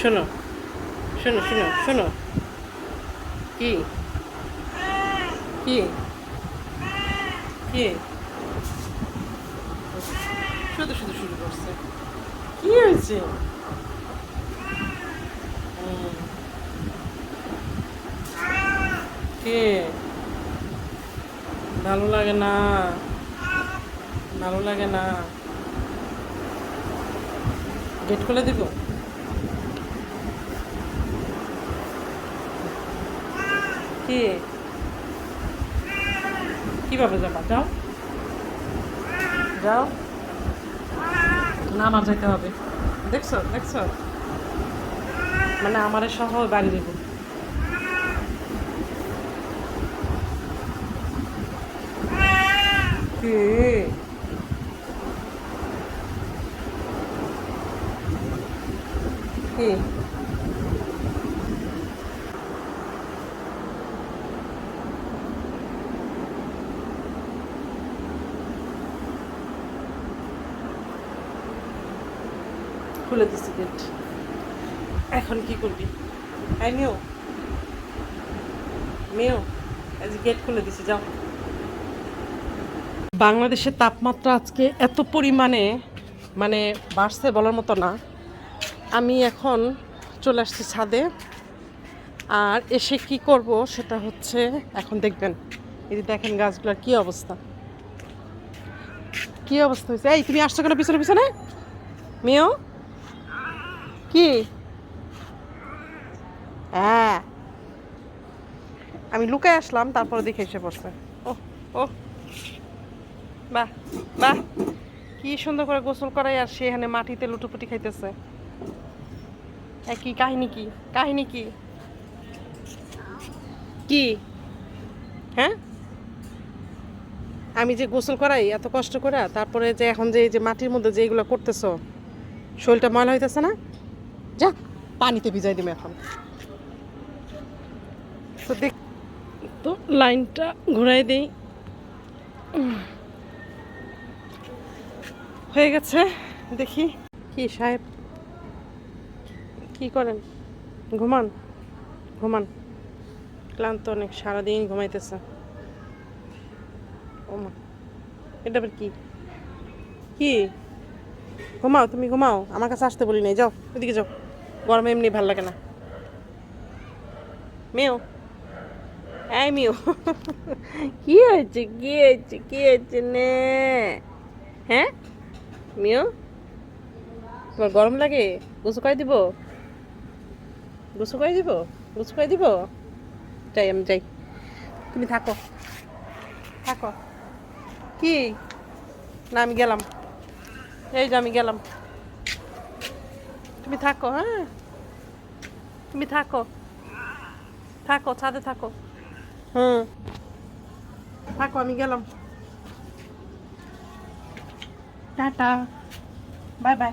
শোনো শোনো শোনো শোনো। কি? কি? কি? শুধু শুধু, শুরু করছে। কি হয়েছে? কে? ভালো লাগে না। ভালো লাগে না। গেট খুলে দিব? কি? কীভাবে যাবা? যাও। যাও। না যাইতে হবে। দেখছ দেখছ? মানে আমার সহ বাড়ি দেবো কি? খুলে দিছি গেট এখন কি করবি? আই মেয়েও। মেয়েও আজ গেট খুলে দিছি, যাও। বাংলাদেশের তাপমাত্রা আজকে এত পরিমাণে মানে বাড়ছে বলার মতো না। আমি এখন চলে আসছি ছাদে। আর এসে কি করব সেটা হচ্ছে, এখন দেখবেন। এই দেখেন গাছগুলোর কি অবস্থা। কি অবস্থা হয়েছে? এই, তুমি আসছো কেন পিছনে পিছনে? মেয়েও? কি? হ্যাঁ। আমি লুকায় আসলাম, তারপরে দেখে এসে পড়ছে ও ও বাহ বাহ। কি সুন্দর করে গোসল করাই আর সে এখানে মাটিতে লুটুপুটি খাইতেছে। কি কাহিনী কি? কাহিনী কি? কি? হ্যাঁ? আমি যে গোসল করাই, এত কষ্ট করে, তারপরে যে এখন যে যে মাটির মধ্যে যে এগুলো করতেছো, শরীরটা ময়লা হইতেছে না? যা পানিতে ভিজাই দিবে এখন। তো দেখ তো লাইনটা ঘুরাই দেই। হয়ে গেছে দেখি। কি সাহেব? কি করেন? ঘুমান? ঘুমান। ক্লান্ত অনেক সারাদিন ঘুমাইতেছে। ওমা এটা আবার কি? কি? ঘুমাও তুমি ঘুমাও আমার কাছে আসতে বলি নাই যাও ওদিকে যাও। গরমে এমনি ভালো লাগে না। মেও। এই মিও। কি হয়েছে? কি হয়েছে? কি হয়েছে নে? হ্যাঁ? মিও? তোমার গরম লাগে? গোসু করে দিব? গোসু করে দিব? গোসু করে দিব? যাই, আমি যাই। তুমি থাকো। থাকো। কি? না, আমি গেলাম। এই যে, আমি গেলাম। তুমি থাকো হ্যাঁ? তুমি থাকো। থাকো ছাদে থাকো। হুম। থাকো আমি গেলাম। টাটা। Bye bye.